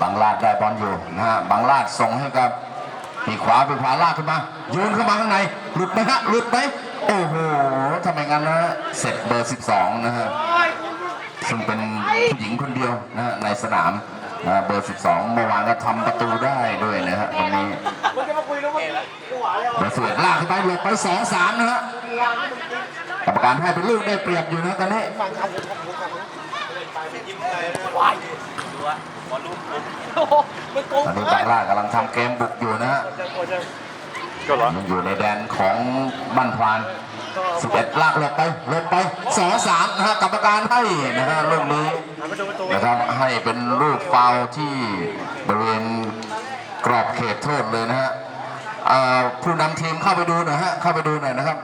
บางลาดได้บอลอยู่นะฮะบางลาดส่งให้กับปีขวาปีขวาลากขึ้นมาโยนเข้ามาข้างในหลุดไหมฮะหลุดไหมโอ้โหทำไมงั้นนะเสร็จเบอร์ 12 นะฮะซึ่งเป็นผู้หญิงคนเดียวนะฮะในสนามนะเบอร์ 12 เมื่อวานก็ทำประตูได้ด้วยนะฮะวันนี้เบอร์สิบลากขึ้นไปหลบไปสองสามนะฮะกรรมการให้เป็นลูกได้เปรียบอยู่นะตอนนี้ ฟังคำผมผมคำผมวายโอ้โหมันโกงตอนนี้บางลาดกำลังทำเกมบุกอยู่นะฮะก็เหรอยังอยู่ในแดนของบ้านพราน11ลากหลบไปหลบไปสองสามนะฮะกรรมการให้นะฮะลูกนี้นะครับให้เป็นลูกฟาวล์ที่บริเวณกรอบเขตโทษเลยนะฮะอ่าผู้นำทีมเข้าไปดูหน่อยฮะเข้าไปดูหน่อยนะครับ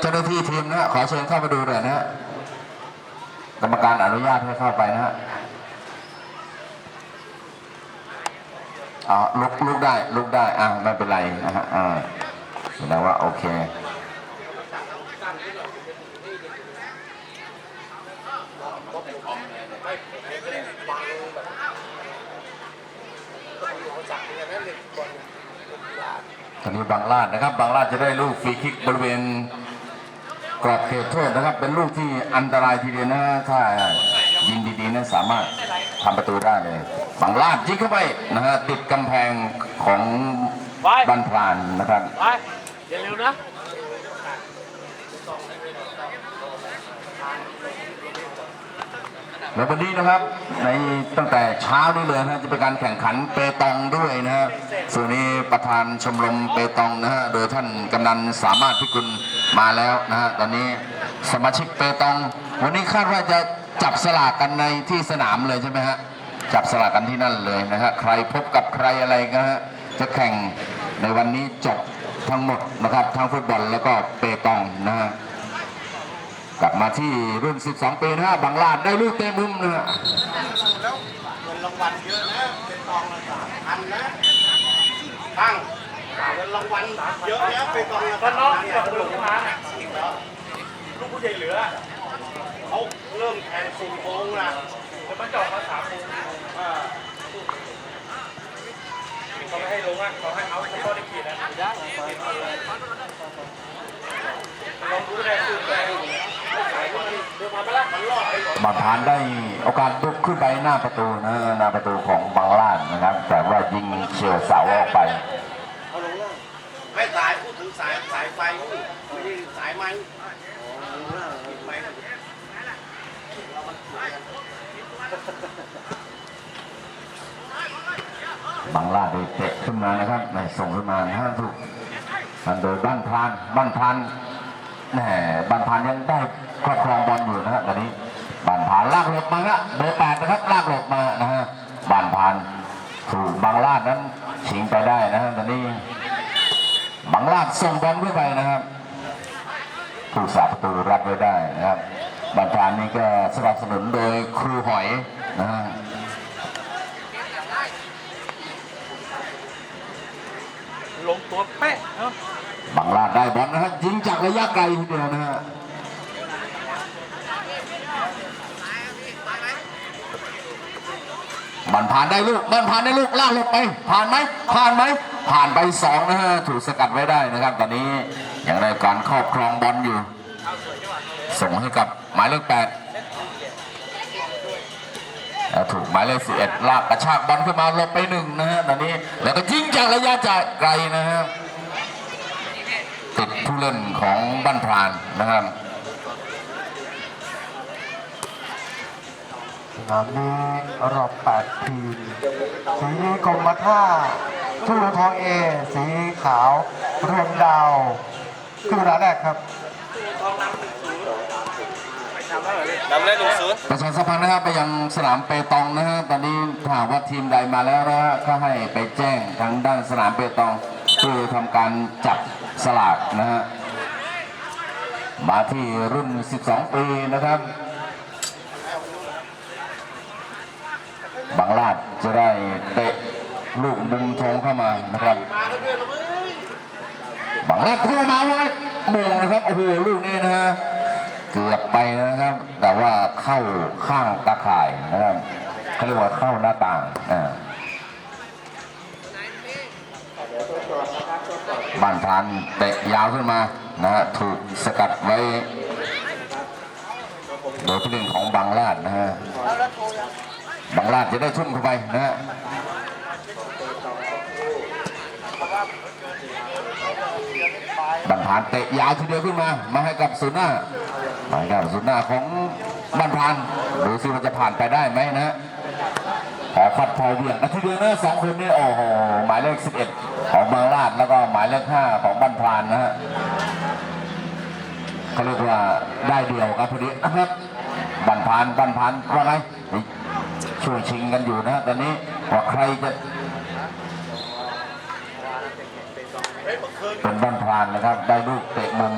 เจ้าหน้าที่ทีมนะฮะขอเชิญเข้าไปดูหน่อยนะฮะกรรมการอนุญาตให้เข้าไปนะฮะ อ๋อลุกลุกได้ลุกได้อ่าไม่เป็นไรนะฮะอ่าแสดงว่าโอเคตอนนี้บางลาดนะครับบางลาดจะได้ลูกฟรีคิกบริเวณกรอบเขตโทษนะครับ เป็นลูกที่อันตรายทีเดียวนะถ้ายิงดีๆนะสามารถ ทำประตูได้เลยบางลาดยิงเข้าไปนะฮะติดกำแพงของบันพรานนะครับไปอย่าเร็วนะแล้ววันนี้นะครับในตั้งแต่เช้านี้เลยนะจะเป็นการแข่งขันเปตองด้วยนะฮะส่วนนี้ประธานชมรมเปตองนะฮะโดยท่านกำนันสามารถพิกุลมาแล้วนะฮะตอนนี้สมาชิกเปตอง วันนี้คาดว่าจะ จับสลากกันในที่สนามเลยใช่ไหมฮะจับสลากกันที่นั่นเลยนะฮะใครพบกับใครอะไรก็ฮะจะแข่งในวันนี้จบทั้งหมดนะครับทั้งฟุตบอลแล้วก็เปตองนะฮะกลับมาที่รุ่น 12 ปีนะฮะบางลาดได้ลูกเตะมุมนะฮะแล้วเงินรางวัลเยอะนะเป็นกองละสามพันนะตั้งเงินรางวัลเยอะแล้วเป็นกองละสามพันเนี่ยหลงมาลูกผู้ใหญ่เหลือ เขาเริ่มแข่งสี่โมงนะจะมาจอดมาสามโมงอ่าเขาไม่ให้ลงอะเขาให้เอาเฉพาะในขีดนะได้ลองดูได้คือแรงเดี๋ยวมาไปละมันรอดไปก่อนบางพานได้โอกาสลุกขึ้นไปหน้าประตูนะหน้าประตูของบางลาดนะครับ แต่ว่ายิงเฉียวเสาออกไปเอาลงล่างไม่สายพูดถึงสายสายไฟนี่ไม่ใช่สายไม้ติดไม้นะ บางลาดได้เตะขึ้นมานะครับในส่งขึ้นมานะฮะถูกมันโดยบ้านพานบ้านพานแหมบ้านพานยังได้ครอบครองบอลอยู่นะฮะตอนนี้บ้านพานลากหลบมาละเบอร์แปดนะครับลากหลบมานะฮะบ้านพานถูกบางลาดนั้นชิงไปได้นะฮะตอนนี้บางลาดส่งบอลขึ้นไปนะครับผู้สาประตูรับไว้ได้นะครับ บรรทานนี้ก็สนับสนุนโดยครูหอยนะฮะลงตัวเป๊ะเนาะบางลาดได้บอลนะฮะยิงจากระยะไกลทีเดียวนะฮะบันผ่านได้ลูกบันผ่านได้ลูกลากหลบไป ผ่านไหมผ่านไหมผ่านไปสองนะฮะถูกสกัดไว้ได้นะครับ ตอนนี้ยังได้การครอบครองบอลอยู่ ส่งให้กับหมายเลขแปดถูกหมายเลขสิบเอ็ดลากกระชากบอลขึ้นมาลบไปหนึ่งนะฮะตอนนี้ แล้วก็ยิงจากระยะจากไกลนะฮะติดผู้เล่นของบ้านพรานนะครับสนามนี้รอบ8ทีมสีกรมท่าทุ่งทองเอ สีขาวรวมดาวคือเวลาแรกครับ นำได้หนึ่งศูนย์ประชาสัมพันธ์นะครับไปยังสนามเปตองนะฮะตอนนี้ถาหากว่าทีมใดมาแล้วนะฮะก็ให้ไปแจ้งทางด้านสนามเปตองเพื่อทำการจับสลากนะฮะมาที่รุ่น 12 ปีนะครับบางลาดจะได้เตะลูกมุมทงเข้ามานะครับบางลาดเข้ามาไว้มงนะครับโอ้โหลูกนี้นะฮะ เกือบไปนะครับ แต่ว่าเข้าข้างตาข่ายนะครับเขาเรียกว่าเข้าหน้าต่างอ่าบ้านพานเตะยาวขึ้นมานะฮะถูกสกัดไว้โดยผู้เล่นของบางลาดนะฮะบางลาดจะได้ชุ่มเข้าไปนะฮะบันพานเตะยาวทีเดียวขึ้นมา มาให้กับศูนย์ หน้ามาให้กับศูนย์หน้าของบันพานดูสิว่าจะผ่านไปได้ไหมนะขอฟัดพอเบี่ยงนาทีเดียวนะสองคนนี้โอ้โหหมายเลข 11 ของบางลาดแล้วก็หมายเลข 5 ของบันพานนะฮะเขาเรียกว่าได้เดียวครับพอดีนะครับบันพานบันพานว่าไงช่วยชิงกันอยู่นะตอนนี้ว่าใครจะเป็นบันพานนะครับ ได้ลูกเตะมุม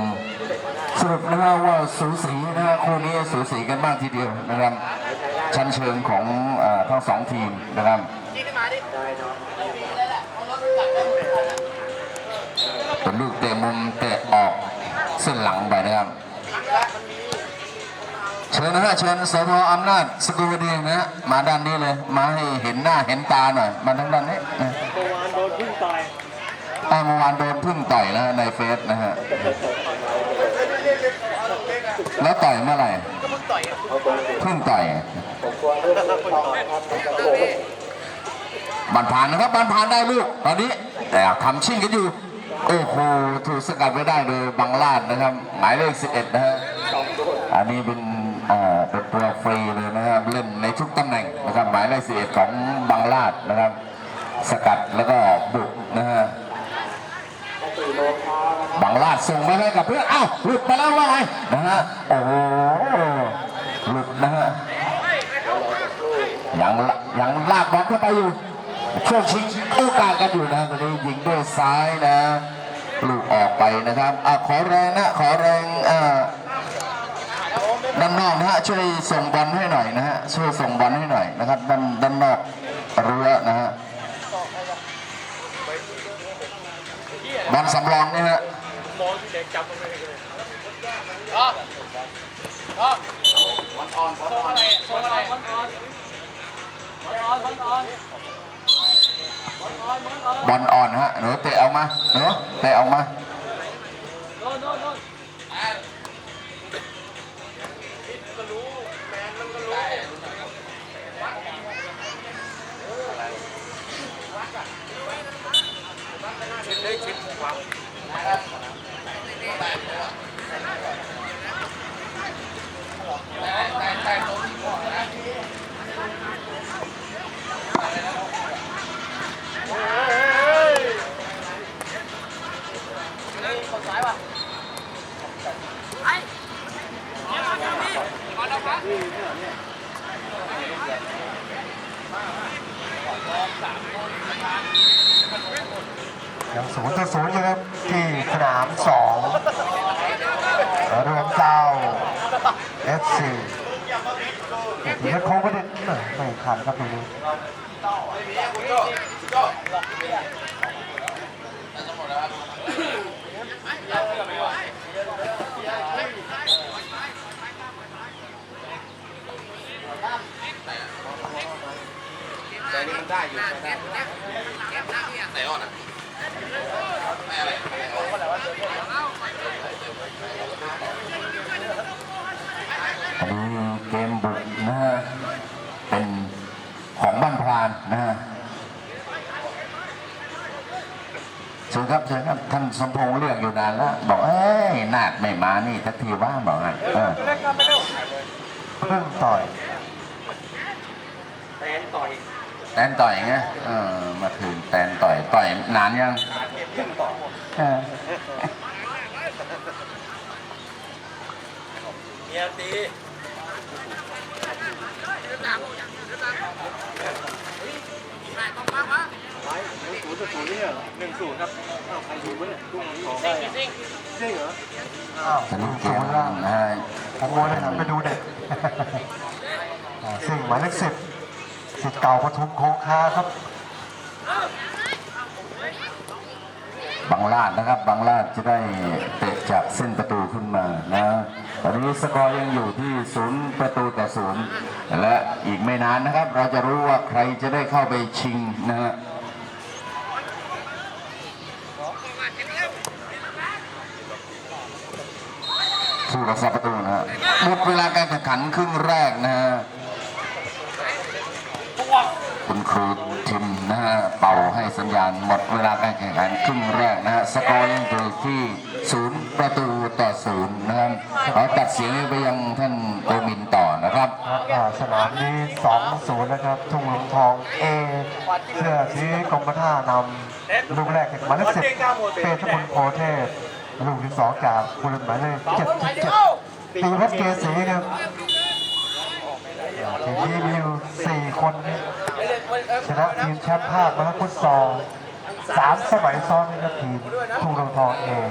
รุปนะฮะว่าสูสีนะฮะคู่นี้สูสีกันมากทีเดียวนะครับชั้นเชิงของเออทั้งสองทีมนะครับเป็นลูกเตะมุมเตะออกเส้นหลังไปนะครับเชิญนะฮะเชิญสพอำนาจสกุลวดีนะฮะมาด้านนี้เลย มาให้เห็นหน้าเห็นตาหน่อยมาทางด้านนี้นะเมื่อวานโดนพึ่งต่อยอ่าเมื่อวานโดนพึ่งต่อยนะฮะในเฟซนะฮะ แล้วต่อยเมื่อไหร่พึ่งต่อยบันผ่านนะครับบันผ่านได้ลูกตอนนี้แต่ทำชิ่งกันอยู่โอ้โหถูกสกัดไว้ได้โดยบังลาดนะครับ หมายเลข11นะฮะอันนี้เป็นเอ่อเป็นตัวฟรีเลยนะครับเล่นในทุกตำแหน่งนะครับหมายเลข11ของบังลาดนะครับ สกัดแล้วก็บุกนะฮะ บังลาดส่งมาให้กับเพื่อนอ้าวหลุดไปแล้วว่าไงนะฮะโอ้โหหลุดนะฮะยังยังลากบอลเข้าไปอยู่ช่วงชิงโอกาสกันอยู่นะตอนนี้ยิงด้วยซ้ายนะลูกออกไปนะครับอะขอแรงนะขอแรงอ่อด้านนอกนะฮะช่วยส่งบอลให้หน่อยนะฮะช่วยส่งบอลให้หน่อยนะครับด้านด้านนอกรั้วนะฮะบอลสำรองเนี่ยฮะ มองที่เด็กจับมันเลยเลยบอลอ่อนฮะหนูเตะออกมาหนูเตะออกมายั แต่แต่ศูนย์ต่อศูนย์อยู่ครับที่สนามสองรวมเจ้า FC ทีนี้โค้งไม่ได้เออไม่ ทันครับตรงนี้แต่นี่มันได้อยู่ได้อันนี้เกมบุกนะฮะเป็นของบ้านพรานนะฮะเชิญครับเชิญครับท่านสมพงษ์เรียกอยู่นานแล้วบอกเอ้ยนาดไม่มานี่ทักทีว่าบอกไงเออเพิ่งต่อยแตนต่อยแตนต่อยไงเออมาถึงแตนต่อยต่อยนานยังเออเมียตีไว้ห นึ่งศูนย์ต่อศูนย์นี่เหรอหนึ่งศูนย์ครับอ้าวใครดูวะเนี่ยตุ้งของได้จริงจริงเหรออ้าวสนุกเกศูมนย์แล้วนะฮะผมโมเลยหันไปดูเด็กอ่าซึ่งหมายเลขสิบสิทธิ์เก่าปทุมโคงคาครับบังลาดนะครับบังลาดจะได้เตะจากเส้นประตูขึ้นมานะตอนนี้สกอร์ยังอยู่ที่ศูนย์ประตูต่อศูนย์และอีกไม่นานนะครับ เราจะรู้ว่าใครจะได้เข้าไปชิงนะฮะ ผู้รักษาประตูนะฮะหมดเวลาการแข่งขันครึ่งแรกนะฮะคุณครูทิมนะฮะเป่าให้สัญญาณหมดเวลาการแข่งขันครึ่งแรกนะฮะสกอร์ยังอยู่ที่ศูนย์ประตูต่อศูนย์นะครับขอตัดเสียงไปยังท่านโกมินต่อนะครับครับอ่าสนามนี้2-0นะครับทุ่งหลวงทอง A เสื้อสีกรมท่านำ ลูกแรกจากหมายเลขสิบเปตพลโพเทพลูกที่สองจากผู้เล่นหมายเลขเจ็ดสิบเจ็ดปีวัฒน์เกษีครับทีมนี้มีอยู่สี่คนชนะทีมแชมป์ภาคนะครับฟุตซอลสามสมัยซ้อนนะครับทีมทุ่งหลวงทองเอง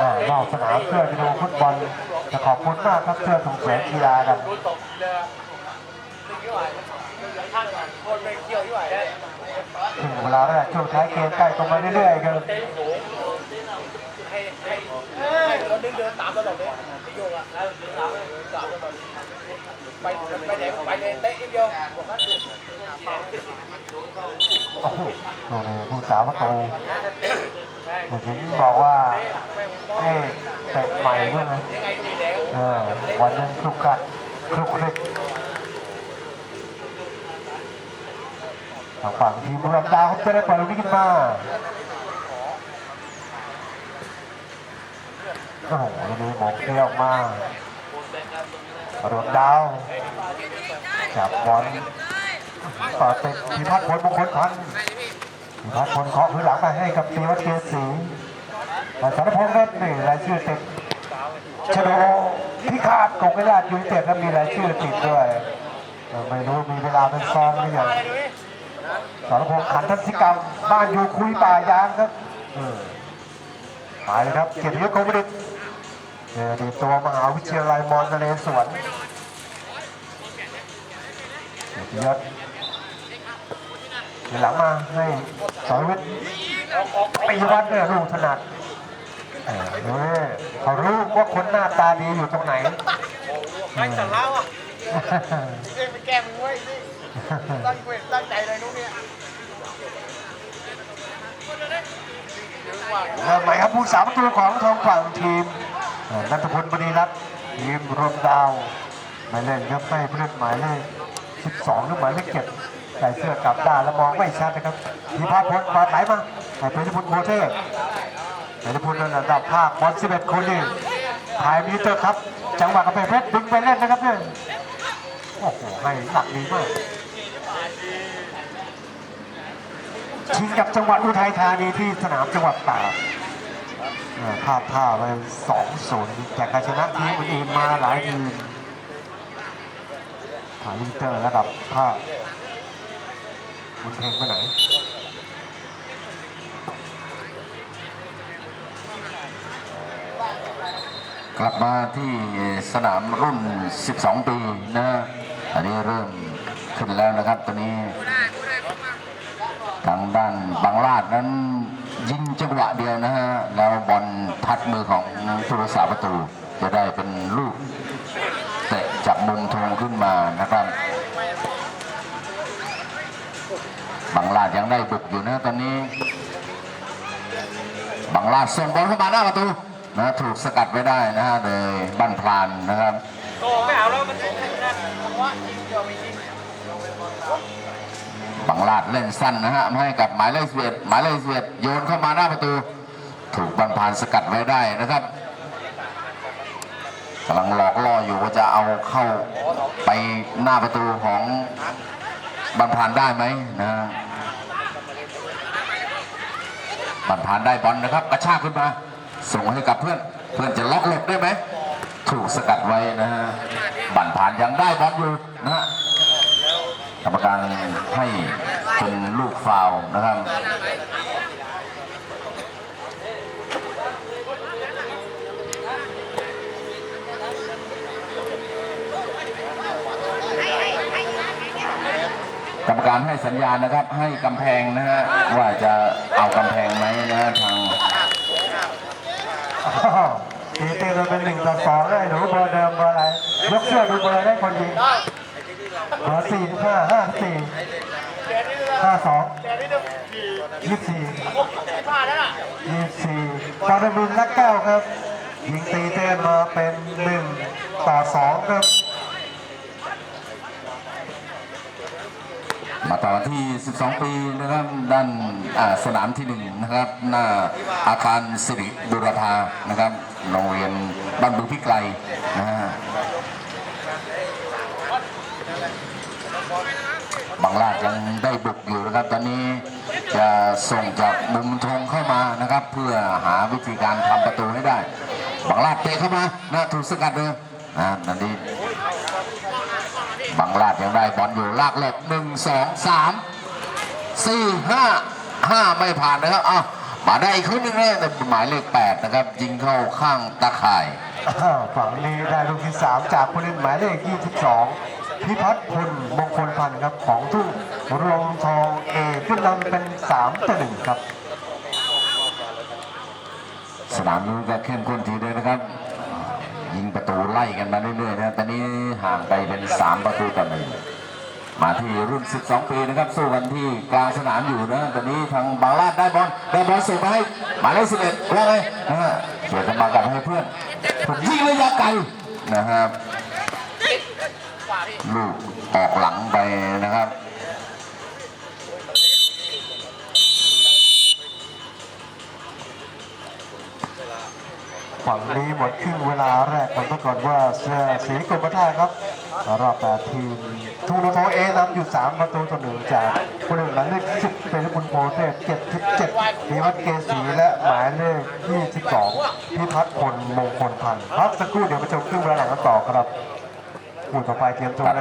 อ่านอกสนามเพื่อไปดูฟุตบอลจะขอบคุณมากครับเพื่อส่งเสริมกีฬากันถึงเว เวลาแล้วช่วงท้ายเกมใกล้ตรงมาเรื่อยๆครับเราดินเดินตามตลอดเลยพี่โยกอะแล้วตามตามตลอดไปไปไหนไปเลยเตะเดียวโอ้โหโอ้โหผู้สาวประตูเมื่อกี้บอกว่าเอ๊ะเตะใหม่ด้วยนะเออวันนั้นคลุกคลักคลุกคลิก ทางฝั่งทีมบุรีรัมย์ดาวเขาจะได้ปล่อยลูกนี้ขึ้นมาโอ้โหลูกนี้หมงเตี้ยออกมาบุรีรัมย์ดาวจับบอลต่อเตะพิพัฒน์พลมงคลพันธ์พิพัฒน์พลเคาะพื้นหลังมาให้กับตีวัฒน์เกศรีแต่สารพงษ์ครับนี่รายชื่อติดชโดพิฆาตกงกระยาดยูไนเต็ดแล้วมีรายชื่อติดด้วย ไม่รู้มีเวลาเป็นซ้อมหรือยัง สารพงษ์ขันทัศกรรม บ้านอยู่คุยป่ายางครับเออไปเลยครับ เกียรติยศคงประดิษฐ์เนี่ยอดีตตัวมหาวิทยาลัยมอนนเรศวรเกียรติยศหลังมาให้สอนวิทย์ปีวัดเนี่ยลูกถนัดเออเนี่ยเขารู้ว่าคนหน้าตาดีอยู่ตรงไหนไม่แต่เล่าอะ ตั้งเวทตั้งใจเลยนุ๊กเนี่ยเริ่มใหม่ครับผู้สามประตูของทางฝั่งทีมนัทพลบดีรัตน์ทีมรวมดาวหมายเลขครับไม่ผู้เล่นหมายเลข12หรือหมายเลข7ใส่เสื้อกลับด้านแล้วมองไม่ชัดนะครับทีพาพลมาไหลมาให้เพชรพลโพเทพเพชรพลระดับภาคบอล11 คนนี่ถ่ายมิเตอร์ครับ จังหวะกระเพชรดึงไปเล่นนะครับเนี่ยโอ้โหให้หนักดีมาก ชิงกับจังหวัดอุทัยธานีที่สนามจังหวัดตากพลาดท่าไปสองศูนย์จากการชนะทีมอื่นมาหลายทีมถ่าลิเตอร์ระดับภาคมันเพลงไปไหนกลับมาที่สนามรุ่น 12 ปีนะฮะอันนี้เริ่มขึ้นแล้วนะครับ ตอนนี้ ทางด้านบางลาดนั้นยิงจังหวะเดียวนะฮะ แล้วบอลทัดมือของผู้รักษาประตู จะได้เป็นลูกเตะจากมุมธงขึ้นมานะครับบางลาดยังได้บุกอยู่นะตอนนี้บางลาดส่งบอลเข้ามาหน้าประตูนะถูกสกัดไว้ได้นะฮะโดยบันพลานนะครับโตไม่เอาแล้วมันสูงนว่าเดียวมีจริง บังลาดเล่นสั้นนะฮะให้กับหมายเลขสิบเอ็ดหมายเลขสิบเอ็ดโยนเข้ามาหน้าประตู ถูกบันพานสกัดไว้ได้นะครับกำลังหลอกล่ออยู่ว่าจะเอาเข้าไปหน้าประตูของบันพานได้ไหมนะบันพานได้บอลนะครับกระชากขึ้นมา ส่งให้กับเพื่อนเพื่อนจะล็อกหลบได้ไหมถูกสกัดไว้นะฮะบันพานยังได้บอลอยู่นะ กรรมการให้เป็นลูกฟาวนะครับกรรมการให้สัญญาณนะครับ ให้กำแพงนะฮะว่าจะเอากำแพงไหมนะทางอ้าวตีเต็มเป็นหนึ่งต่อสองได้หนูเบอร์เดิมเบอร์อะไรยกเสื้อดูเบอร์ได้คนยิง เบอสี่ห้าห้าสี่ห้าสองยี่สี่ยี่สิบสี่ตอนบินและเก้าครับยิงตีเต็มมาเป็นหนึ่งต่อสองครับมาต่อที่ 12 ปีนะครับด้านสนามที่หนึ่งนะครับ หน้าอาคารสิริบุรพานะครับโรงเรียนบ้านบึงพิไกลนะฮะ บางลาดยังได้บุกอยู่นะครับ ตอนนี้จะส่งจากมุมธงเข้ามานะครับ เพื่อหาวิธีการทำประตูให้ได้บางลาดเตะเข้ามานะถูกสกัดเลยนะตอนนี้บังลาดยังได้บอลอยู่ลากเล็บหนึ่งสองสามสี่ห้าห้าไม่ผ่านนะครับอ้าวมาได้อีกครึ่งหนึงเลยแต่หมายเลขแปดนะครับยิงเข้าข้างตาข่ายฝั่งนี้ได้ลูกที่3จากผู้เล่นหมายเลข22 พิพัฒน์พลมงคลพันธ์ครับของทุ่งรวงทองเอขึ้นนำเป็น3ต่อ1ครับ สนามนี้ก็เข้มข้นทีเดียวนะครับ ยิงประตูไล่กันมาเรื่อยๆนะตอนนี้ห่างไปเป็น 3 ประตูต่อหนึ่งมาที่รุ่น 12 ปีนะครับ สู้กันที่กลางสนามอยู่นะ ตอนนี้ทางบางลาดได้บอลได้บอลส่งไปให้หมายเลข11ว่าไงนะฮะเกี่ยวกันมากับให้เพื่อนยิงระยะไกลนะครับ ลูกออกหลังไปนะครับฝั่งนี้หมดครึ่งเวลาแรกผมต้องก่อนว่าเสื้อสีกรมท่าครับรอบแปดทีมทุ่งรวงทองเอนำอยู่ 3 ประตูต่อหนึ่งจากผู้เล่นหมายเลข10เป็นคุณโพเทพ77พิวัตรเกษีและหมายเลข22พิพัฒน์พลมงคลพันธ์พักสักครู่เดี๋ยวมาชมครึ่งเวลาหลังกันต่อครับ คู่ต่อไปเตรียมตัวนะ